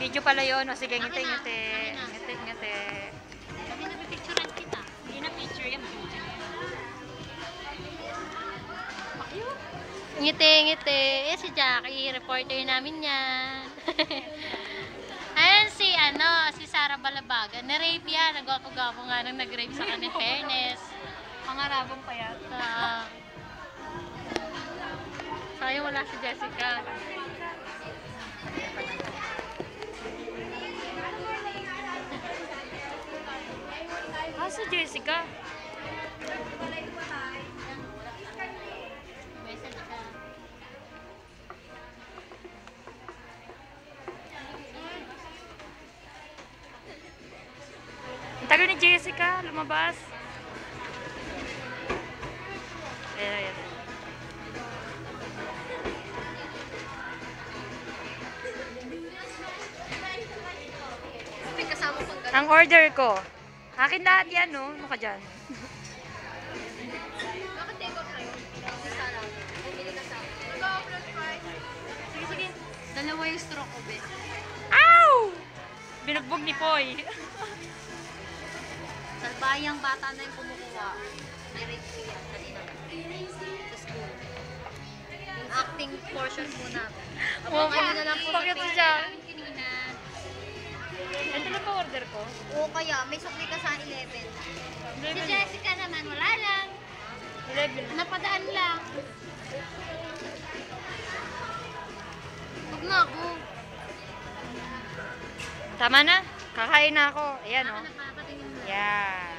Video pala yun. O sige, ngiti, ngiti. Ngiti, ngiti. Sabi na pipicturean kita. Hindi na picture yan. Ngiti, ngiti. Eh, si Jackie, reporter namin yan. Ayan si, ano, si Sarah Balabaga. Na-rape yan. Nagwapo-gwapo nga nang nag-rape sa kanya. Fairness. Pangarabong pa yan. Ah. sayang wala si Jessica. Si Jessica. Tagal ni Jessica, lumabas. Ayan, ayan. Ang order ko. Akin lahat yan, no? Ano ka dyan? Bakit take off? Si Sarah. Bumili ka sa akin. Nag-upload price. Sige, sige. Dalawa yung stroke ko, be. Ow! Binugbog ni Poy. Salbayang bata na yung kumukuha. Direct yan. Kanina. Sa school. Yung acting portion muna. Oh, Abang ano na lang po. bakit siya? Ito na pa order ko. Oo kaya, may sukli ka sa 11. Si Jessica naman, wala lang. 11. Napadaan lang. Huwag na ako. Tama na. Kakain na ako. Ayan, oh. Yan.